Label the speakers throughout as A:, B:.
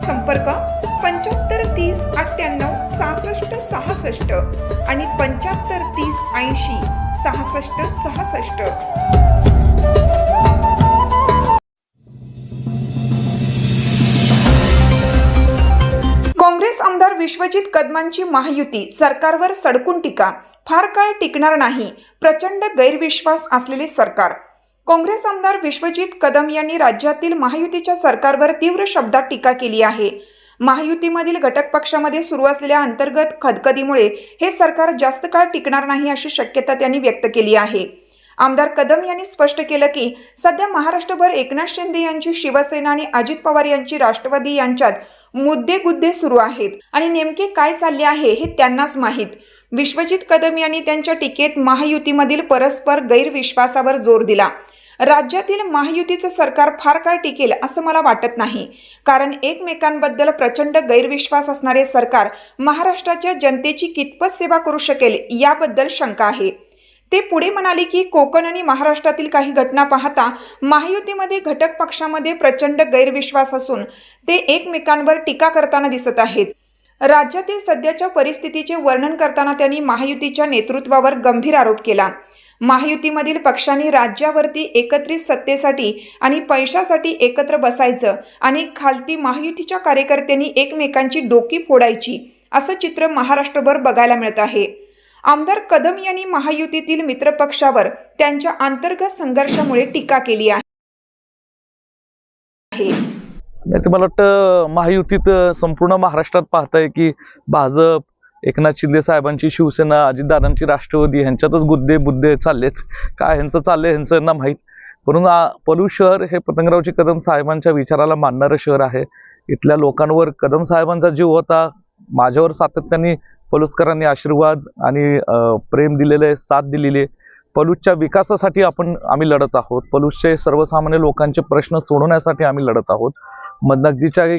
A: संपर्क पंच्याहत्तर तीस अठ्ठ्याण्णव सहासष्ट सहासष्ट आणि पंच्याहत्तर तीस ऐंशी सहासष्ट सहासष्ट. काँग्रेस आमदार विश्वजित कदमांची महायुती सरकारवर सडकून टीका. फार काळ टिकणार नाही. प्रचंड गैरविश्वास असलेले सरकार. काँग्रेस आमदार विश्वजित कदम यांनी राज्यातील महायुतीच्या सरकारवर तीव्र शब्दात टीका केली आहे. महायुतीमधील घटक पक्षामध्ये सुरू असलेल्या अंतर्गत खदखदीमुळे हे सरकार जास्त काळ टिकणार नाही अशी शक्यता त्यांनी व्यक्त केली आहे. आमदार कदम यांनी स्पष्ट केलं की सध्या महाराष्ट्रभर एकनाथ शिंदे यांची शिवसेना आणि अजित पवार यांची राष्ट्रवादी यांच्यात मुद्दे गुद्दे सुरू आहेत. आणि नेमके काय चालले आहे हे त्यांनाच माहीत. विश्वजित कदम यांनी त्यांच्या टीकेत महायुतीमधील परस्पर गैरविश्वासावर जोर दिला. राज्यातील महायुतीचं सरकार फार काळ टिकेल असं मला वाटत नाही. कारण एकमेकांबद्दल प्रचंड गैरविश्वास असणारे सरकार महाराष्ट्राच्या जनतेची कितपत सेवा करू शकेल याबद्दल शंका आहे. ते पुढे म्हणाले की कोकण आणि महाराष्ट्रातील काही घटना पाहता महायुतीमध्ये घटक पक्षामध्ये प्रचंड गैरविश्वास असून ते एकमेकांवर टीका करताना दिसत आहेत. राज्यातील सध्याच्या परिस्थितीचे वर्णन करताना त्यांनी महायुतीच्या नेतृत्वावर गंभीर आरोप केला. महायुतीमधील पक्षांनी राज्यावरती एकत्रित सत्तेसाठी आणि पैशासाठी एकत्र बसायचं आणि खालती महायुतीच्या कार्यकर्त्यांनी एकमेकांची डोकी फोडायची असं चित्र महाराष्ट्रभर बघायला मिळत आहे. आमदार कदम यांनी महायुतीतील मित्रपक्षावर त्यांच्या अंतर्गत संघर्षामुळे टीका केली आहे.
B: मला वाटतं महायुतीत संपूर्ण महाराष्ट्रात पाहताय की भाजप एकनाथ शिंदे साहेबांची शिवसेना अजितदादांची राष्ट्रवादी ह्यांच्यातच गुद्दे बुद्दे चाललेत. काय ह्यांचं चाललंय ह्यांचं यांना माहीत. म्हणून पलू शहर हे पतंगरावजी कदम साहेबांच्या विचाराला मानणारं शहर आहे. इथल्या लोकांवर कदम साहेबांचा जीव होता. माझ्यावर सातत्याने पलुसकरांनी आशीर्वाद आणि प्रेम दिलेले साथ दिलेली. आहे. पलूसच्या विकासासाठी आपण आम्ही लढत आहोत. पलूसचे सर्वसामान्य लोकांचे प्रश्न सोडवण्यासाठी आम्ही लढत आहोत. मग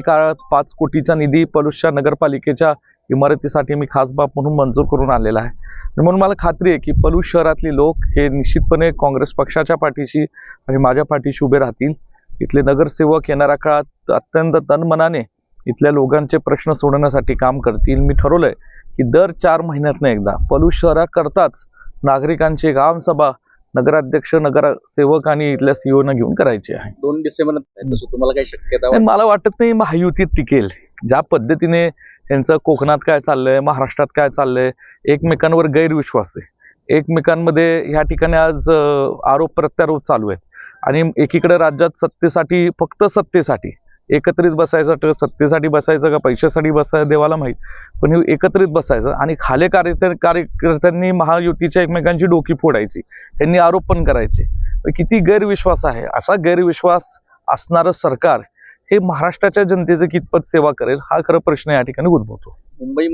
B: काळात पाच कोटीचा निधी पलूसच्या नगरपालिकेच्या इमारतीसाठी मी खास बाब म्हणून मंजूर करून आलेला आहे. म्हणून मला खात्री आहे की पलूस शहरातली लोक हे निश्चितपणे काँग्रेस पक्षाच्या पाठीशी आणि माझ्या पाठीशी उभे राहतील. इथले नगरसेवक येणाऱ्या काळात अत्यंत तनमनाने इथल्या लोकांचे प्रश्न सोडवण्यासाठी काम करतील. मी ठरवलंय की दर चार महिन्यातनं एकदा पलूस शहराकरताच नागरिकांची ग्रामसभा नगराध्यक्ष नगरसेवक आणि इथल्या सीओना घेऊन करायची आहे.
C: दोन डिसेंबर तुम्हाला काही शक्यता
B: मला वाटत नाही महायुतीत टिकेल. ज्या पद्धतीने यांचं कोकणात काय चाललंय महाराष्ट्रात काय चाललंय एकमेकांवर गैरविश्वास आहे. एकमेकांमध्ये ह्या ठिकाणी आज आरोप प्रत्यारोप चालू आहेत. आणि एकीकडे राज्यात सत्तेसाठी फक्त सत्तेसाठी एकत्रित बसायचं तर सत्तेसाठी बसायचं का पैशासाठी बसायचं देवाला माहीत पण हे एकत्रित बसायचं आणि खाले कार्य कार्यकर्त्यांनी महायुतीच्या एकमेकांची डोकी फोडायची यांनी आरोप पण करायचे. किती गैरविश्वास आहे? असा गैरविश्वास असणारं सरकार हे महाराष्ट्राच्या जनतेचं कितपत सेवा करेल हा खरं प्रश्न या ठिकाणी उद्भवतो.
C: मुंबईमध्ये